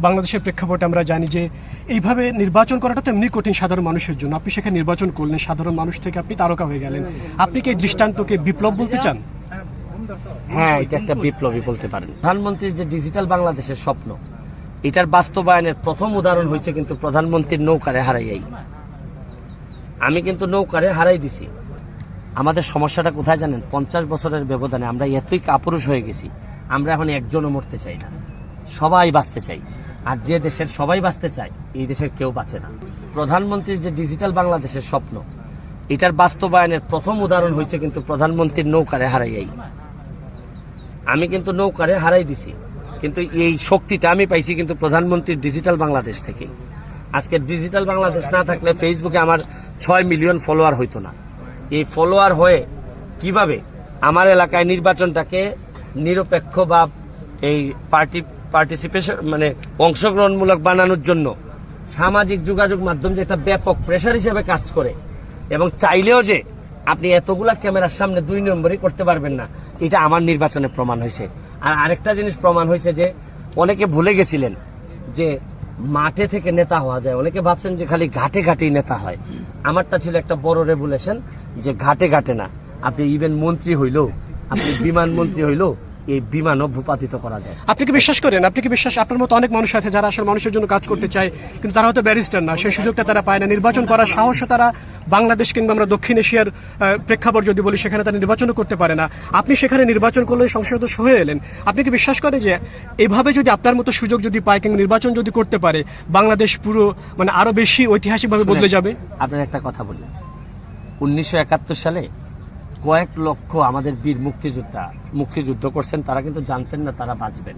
বাংলাদেশের প্রেক্ষাপটে আমরা জানি যে এইভাবে নির্বাচন করাটা তো এমনি কঠিন সাধারণ মানুষের জন্য। আপনি সেখানে নির্বাচন করলেন, সাধারণ মানুষ থেকে আপনি তারকা হয়ে গেলেন। আপনি কি এই দৃষ্টান্তকে বিপ্লব বলতে চান? হ্যাঁ এটা একটা বিপ্লবী বলতে পারেন। প্রধানমন্ত্রীর যে ডিজিটাল বাংলাদেশের স্বপ্ন, এটার বাস্তবায়নের প্রথম উদাহরণ হয়েছে কিন্তু প্রধানমন্ত্রীর নৌকারে হারাইয়াই। আমি কিন্তু নৌকারে হারাই দিছি। আমাদের সমস্যাটা কোথায় জানেন? পঞ্চাশ বছরের ব্যবধানে আমরা এতই কাপুরুষ হয়ে গেছি, আমরা এখন একজনও মরতে চাই না। সবাই বাঁচতে চাই। আর যে দেশের সবাই বাঁচতে চায়, এই দেশের কেউ বাঁচে না। প্রধানমন্ত্রীর যে ডিজিটাল বাংলাদেশের স্বপ্ন, এটার বাস্তবায়নের প্রথম উদাহরণ হয়েছে কিন্তু প্রধানমন্ত্রীর নৌকারে হারাইয়াই। আমি কিন্তু নৌকারে হারাই দিছি, কিন্তু এই শক্তিটা আমি পাইছি কিন্তু প্রধানমন্ত্রীর ডিজিটাল বাংলাদেশ থেকে। আজকে ডিজিটাল বাংলাদেশ না থাকলে ফেসবুকে আমার ছয় মিলিয়ন ফলোয়ার হইতো না। এই ফলোয়ার হয়ে কীভাবে আমার এলাকায় নির্বাচনটাকে নিরপেক্ষ বা এই পার্টি পার্টিসিপেশন মানে অংশগ্রহণমূলক বানানোর জন্য সামাজিক যোগাযোগ মাধ্যম যে একটা ব্যাপক প্রেশার হিসেবে কাজ করে। এবং চাইলেও যে আপনি এতগুলা ক্যামেরার সামনে দুই নম্বরই করতে পারবেন না, এটা আমার নির্বাচনে প্রমাণ হয়েছে। আর আরেকটা জিনিস প্রমাণ হয়েছে যে অনেকে ভুলে গেছিলেন যে মাঠে থেকে নেতা হওয়া যায়। অনেকে ভাবছেন যে খালি ঘাটে ঘাটেই নেতা হয়। আমারটা ছিল একটা বড় রেগুলেশন যে ঘাটে ঘাটে না। আপনি ইভেন মন্ত্রী হইলেও, আপনি বিমান মন্ত্রী হইলেও এই বিমানও ভূপাতিত করা যায়। আপনি কি বিশ্বাস করেন? আপনি কি বিশ্বাস আপনার মতো অনেক মানুষ আছে যারা আসলে মানুষের জন্য কাজ করতে চায় কিন্তু তারা হয়তো ব্যারিস্টার না। সেই সুযোগটা তারা পায় না। নির্বাচন করার সাহসও তারা বাংলাদেশ কিংবা আমরা দক্ষিণ এশিয়ার প্রেক্ষাপট যদি বলি সেখানে তারা নির্বাচনও করতে পারে না। আপনি সেখানে নির্বাচন করলে সংসদ সদস্য হয়ে এলেন। আপনি কি বিশ্বাস করেন যে এভাবে যদি আপনার মতো সুযোগ যদি পায় কিংবা নির্বাচন যদি করতে পারে বাংলাদেশ পুরো মানে আরও বেশি ঐতিহাসিকভাবে বদলে যাবে? আপনার একটা কথা বলি। উনিশশো একাত্তর সালে কয়েক লক্ষ আমাদের বীর মুক্তিযোদ্ধা মুক্তিযুদ্ধ করছেন, তারা কিন্তু জানতেন না তারা বাঁচবেন।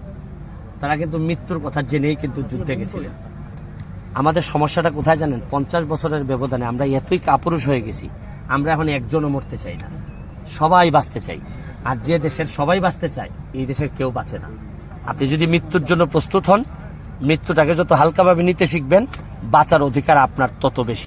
তারা কিন্তু মৃত্যুর কথা জেনেই কিন্তু যুদ্ধে গেছিলেন। আমাদের সমস্যাটা কোথায় জানেন? পঞ্চাশ বছরের ব্যবধানে আমরা এতই কাপুরুষ হয়ে গেছি, আমরা এখন একজনও মরতে চাই না। সবাই বাঁচতে চাই। আর যে দেশের সবাই বাঁচতে চায়, এই দেশের কেউ বাঁচে না। আপনি যদি মৃত্যুর জন্য প্রস্তুত হন, মৃত্যুটাকে যত হালকাভাবে নিতে শিখবেন, বাঁচার অধিকার আপনার তত বেশি।